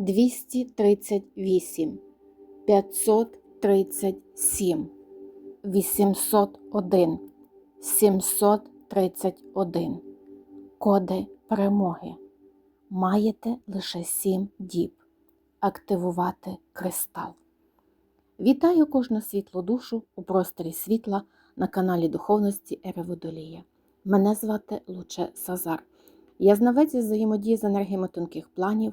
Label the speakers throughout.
Speaker 1: 238, 537, 801, 731. Коди перемоги. Маєте лише 7 діб. Активувати кристал. Вітаю кожну світлу душу у просторі світла на каналі Духовності Ери Водолія. Мене звати Луче Сазар. Я знавець взаємодії з енергіями тонких планів,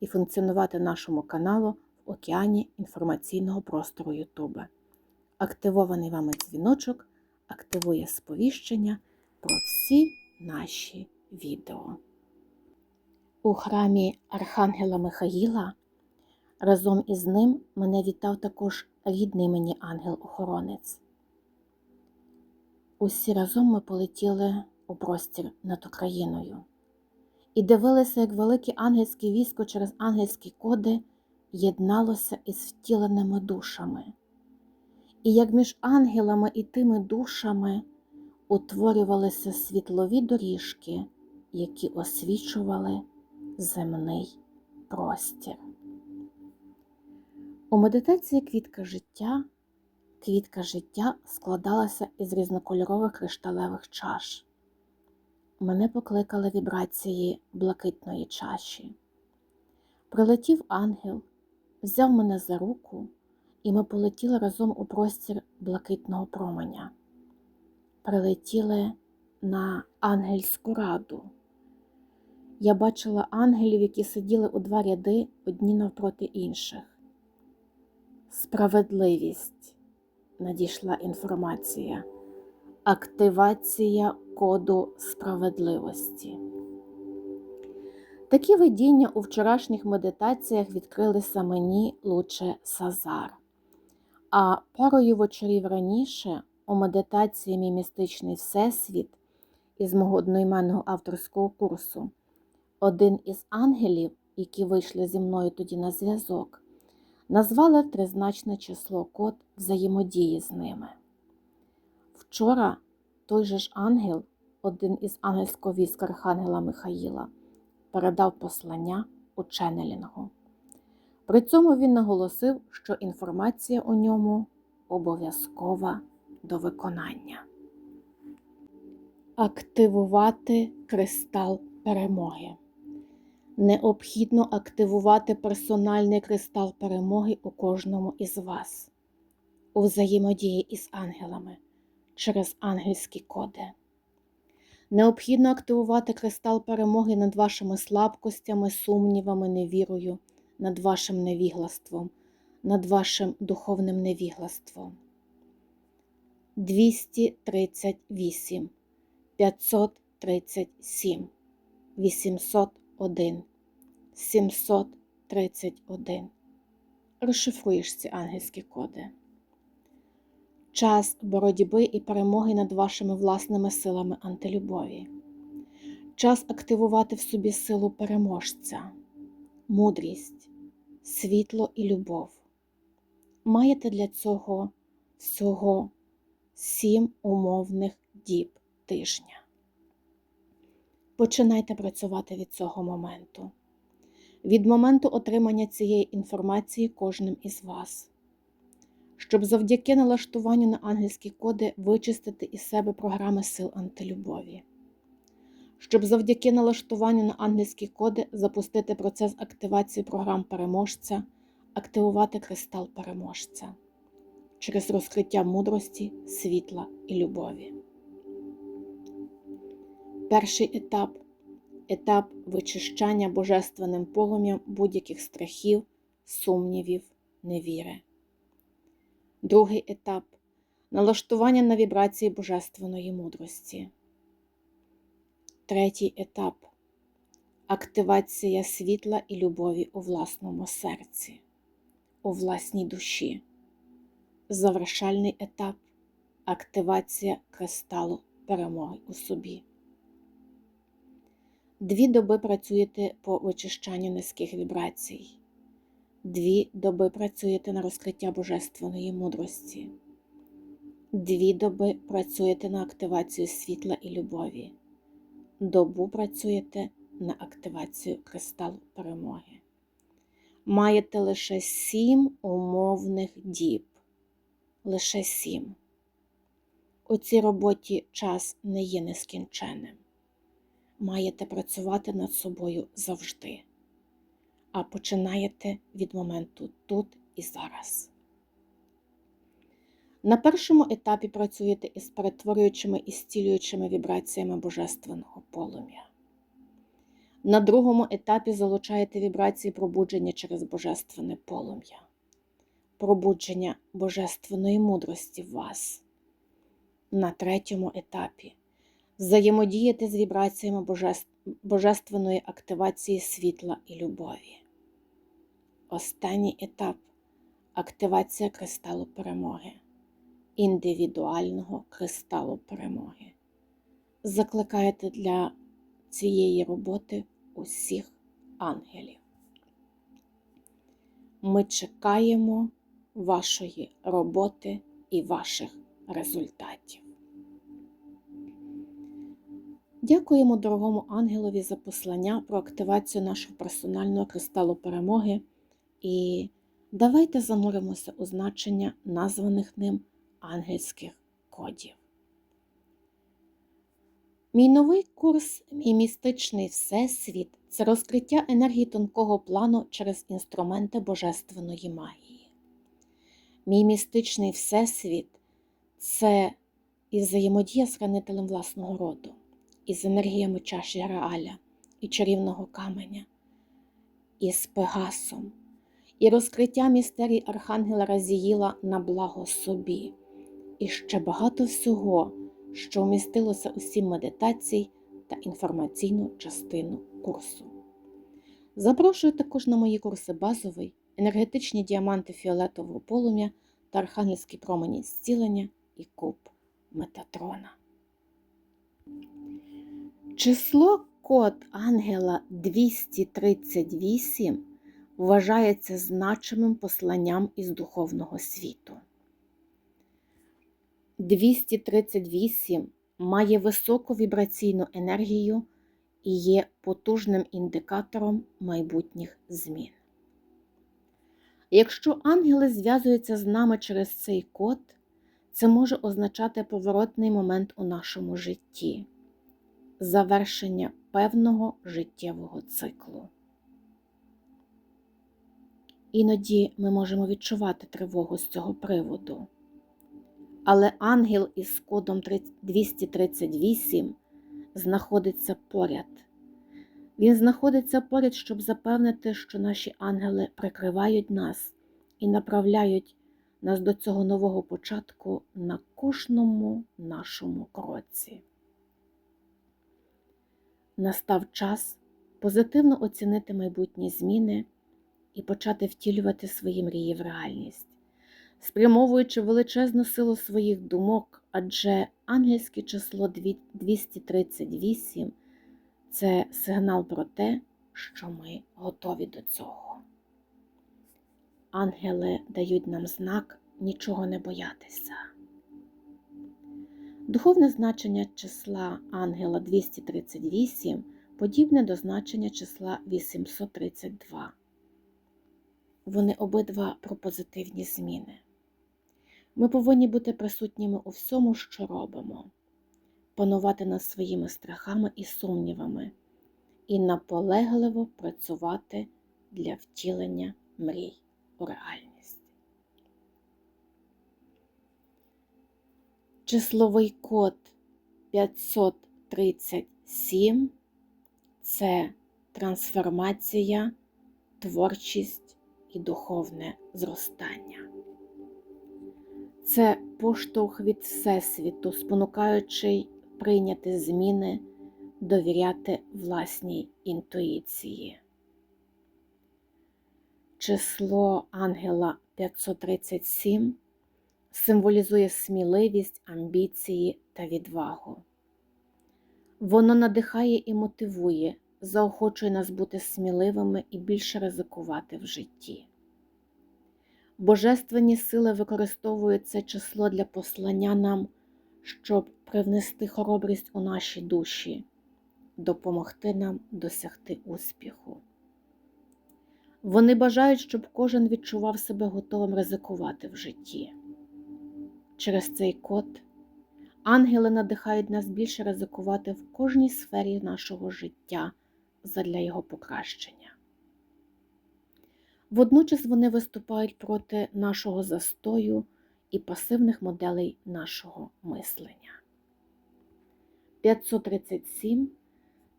Speaker 1: і функціонувати нашому каналу в океані інформаційного простору Ютуба. Активований вами дзвіночок активує сповіщення про всі наші відео. У храмі Архангела Михаїла разом із ним мене вітав також рідний мені ангел-охоронець. Усі разом ми полетіли у простір над Україною і дивилися, як велике ангельське військо через ангельські коди єдналося із втіленими душами, і як між ангелами і тими душами утворювалися світлові доріжки, які освічували земний простір. У медитації квітка життя квітка життя складалася із різнокольорових кришталевих чаш. Мене покликали вібрації блакитної чаші. Прилетів ангел, взяв мене за руку, і ми полетіли разом у простір блакитного променя. Прилетіли на ангельську раду. Я бачила ангелів, які сиділи у два ряди одні навпроти інших. Справедливість надійшла інформація. Активація коду справедливості. Такі видіння у вчорашніх медитаціях відкрилися мені луче Сазар. А парою вечорів раніше у медитації Мій містичний Всесвіт із мого одноіменного авторського курсу один із ангелів, які вийшли зі мною тоді на зв'язок, назвали тризначне число код взаємодії з ними. Вчора той же ж ангел, один із ангельського війська Архангела Михаїла, передав послання у ченнелінгу. При цьому він наголосив, що інформація у ньому обов'язкова до виконання. Активувати кристал перемоги. Необхідно активувати персональний кристал перемоги у кожному із вас у взаємодії із ангелами через ангельські коди. Необхідно активувати кристал перемоги над вашими слабкостями, сумнівами, невірою, над вашим невіглаством, над вашим духовним невіглаством. 238, 537, 801, 731. Розшифруєш ці ангельські коди. Час боротьби і перемоги над вашими власними силами антилюбові. Час активувати в собі силу переможця, мудрість, світло і любов. Маєте для цього всього сім умовних діб тижня. Починайте працювати від цього моменту, від моменту отримання цієї інформації кожним із вас, щоб завдяки налаштуванню на ангельські коди вичистити із себе програми сил антилюбові, щоб завдяки налаштуванню на ангельські коди запустити процес активації програм переможця, активувати кристал переможця через розкриття мудрості, світла і любові. Перший етап етап вичищання божественним полум'ям будь-яких страхів, сумнівів, невіри. Другий етап налаштування на вібрації божественної мудрості. Третій етап активація світла і любові у власному серці. у власній душі. Завершальний етап активація кристалу перемоги у собі. Дві доби працюєте по вичищанню низьких вібрацій. Дві доби працюєте на розкриття божественної мудрості. Дві доби працюєте на активацію світла і любові. Добу працюєте на активацію кристалу перемоги. Маєте лише сім умовних діб. Лише сім. У цій роботі час не є нескінченним. Маєте працювати над собою завжди, а починаєте від моменту тут і зараз. На першому етапі працюєте із перетворюючими і зцілюючими вібраціями божественного полум'я. На другому етапі залучаєте вібрації пробудження через божественне полум'я, пробудження божественної мудрості в вас. На третьому етапі взаємодіяти з вібраціями божественної активації світла і любові. Останній етап активація кристалу перемоги, індивідуального кристалу перемоги. Закликаєте для цієї роботи усіх ангелів. Ми чекаємо вашої роботи і ваших результатів. Дякуємо дорогому ангелові за послання про активацію нашого персонального кристалу перемоги і давайте зануримося у значення названих ним ангельських кодів. Мій новий курс, мій містичний всесвіт це розкриття енергії тонкого плану через інструменти божественної магії. Мій містичний всесвіт це і взаємодія з хранителем власного роду із енергіями чаші Грааля і чарівного каменя, із Пегасом, і розкриття містерій Архангела Разіїла на благо собі, і ще багато всього, що вмістилося у сім медитацій та інформаційну частину курсу. Запрошую також на мої курси базовий, енергетичні діаманти фіолетового полум'я та архангельські промені зцілення і куб Метатрона. Число код ангела 238 вважається значимим посланням із духовного світу. 238 має високу вібраційну енергію і є потужним індикатором майбутніх змін. Якщо ангели зв'язуються з нами через цей код, це може означати поворотний момент у нашому житті завершення певного життєвого циклу. Іноді ми можемо відчувати тривогу з цього приводу. Але ангел із кодом 238 знаходиться поряд. Він знаходиться поряд, щоб запевнити, що наші ангели прикривають нас і направляють нас до цього нового початку на кожному нашому кроці настав час позитивно оцінити майбутні зміни і почати втілювати свої мрії в реальність, спрямовуючи величезну силу своїх думок, адже ангельське число 238 це сигнал про те, що ми готові до цього. Ангели дають нам знак нічого не боятися. Духовне значення числа ангела 238 подібне до значення числа 832. Вони обидва про позитивні зміни. Ми повинні бути присутніми у всьому, що робимо, панувати над своїми страхами і сумнівами, і наполегливо працювати для втілення мрій у реальність. Числовий код 537 це трансформація, творчість і духовне зростання. Це поштовх від Всесвіту, спонукаючий прийняти зміни, довіряти власній інтуїції. Число ангела 537 символізує сміливість, амбіції та відвагу. Воно надихає і мотивує, заохочує нас бути сміливими і більше ризикувати в житті. Божественні сили використовують це число для послання нам, щоб привнести хоробрість у наші душі, допомогти нам досягти успіху. Вони бажають, щоб кожен відчував себе готовим ризикувати в житті. Через цей код ангели надихають нас більше ризикувати в кожній сфері нашого життя задля його покращення. Водночас вони виступають проти нашого застою і пасивних моделей нашого мислення. 537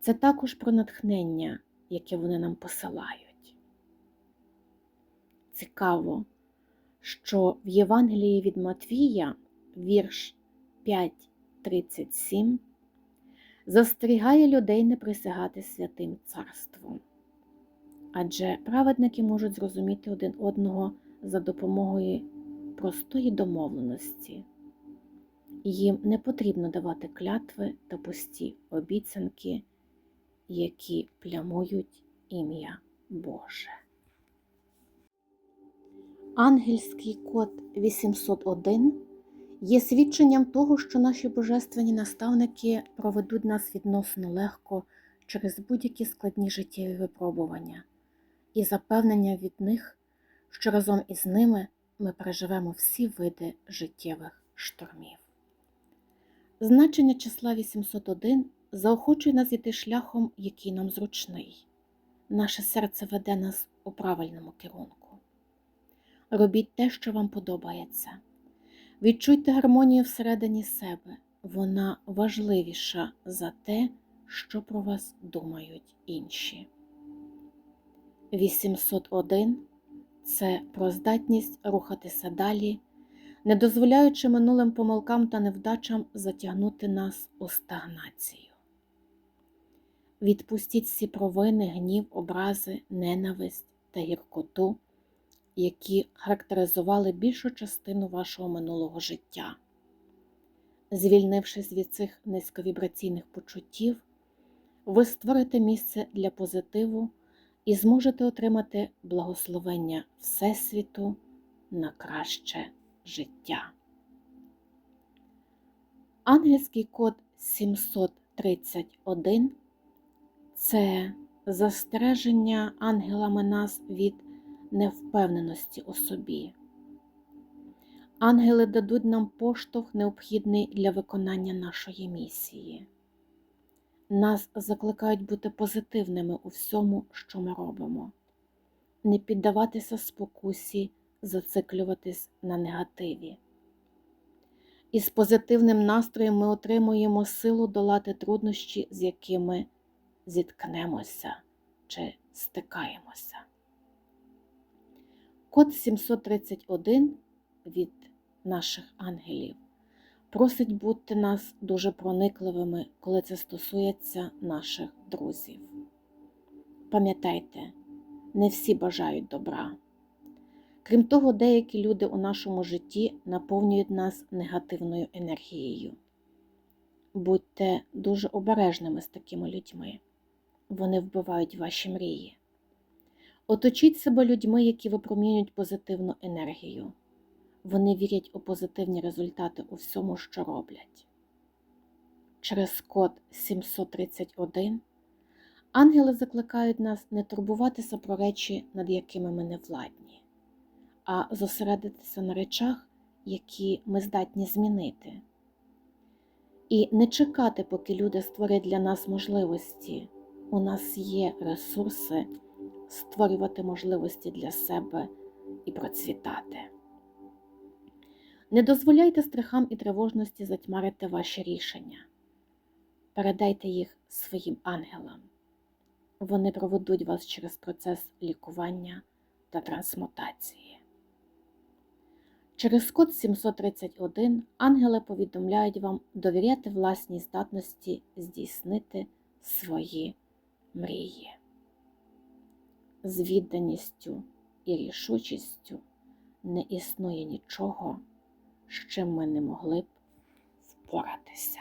Speaker 1: це також про натхнення, яке вони нам посилають. Цікаво, що в Євангелії від Матвія, вірш 5.37, застерігає людей не присягати святим царством. Адже праведники можуть зрозуміти один одного за допомогою простої домовленості. Їм не потрібно давати клятви та пусті обіцянки, які плямують ім'я Боже. Ангельський код 801 є свідченням того, що наші божественні наставники проведуть нас відносно легко через будь-які складні життєві випробування і запевнення від них, що разом із ними ми переживемо всі види життєвих штормів. Значення числа 801 заохочує нас іти шляхом, який нам зручний. Наше серце веде нас у правильному керунку. Робіть те, що вам подобається. Відчуйте гармонію всередині себе, вона важливіша за те, що про вас думають інші. 801 це про здатність рухатися далі, не дозволяючи минулим помилкам та невдачам затягнути нас у стагнацію. Відпустіть всі провини, гнів, образи, ненависть та гіркоту, які характеризували більшу частину вашого минулого життя. Звільнившись від цих низьковібраційних почуттів, ви створите місце для позитиву і зможете отримати благословення Всесвіту на краще життя. Ангельський код 731 це застереження ангелами нас від невпевненості у собі. Ангели дадуть нам поштовх необхідний для виконання нашої місії. Нас закликають бути позитивними у всьому, що ми робимо, не піддаватися спокусі, зациклюватись на негативі. Із позитивним настроєм ми отримуємо силу долати труднощі, з якими зіткнемося чи стикаємося. Код 731 від наших ангелів просить бути нас дуже проникливими, коли це стосується наших друзів. Пам'ятайте, не всі бажають добра. Крім того, деякі люди у нашому житті наповнюють нас негативною енергією. Будьте дуже обережними з такими людьми. Вони вбивають ваші мрії. Оточіть себе людьми, які випромінюють позитивну енергію. Вони вірять у позитивні результати у всьому, що роблять. Через код 731 ангели закликають нас не турбуватися про речі, над якими ми не владні, а зосередитися на речах, які ми здатні змінити. І не чекати, поки люди створять для нас можливості. У нас є ресурси створювати можливості для себе і процвітати. Не дозволяйте страхам і тривожності затьмарити ваші рішення. Передайте їх своїм ангелам. Вони проведуть вас через процес лікування та трансмутації. Через код 731 ангели повідомляють вам довіряти власній здатності здійснити свої мрії. З відданістю і рішучістю не існує нічого, з чим ми не могли б впоратися.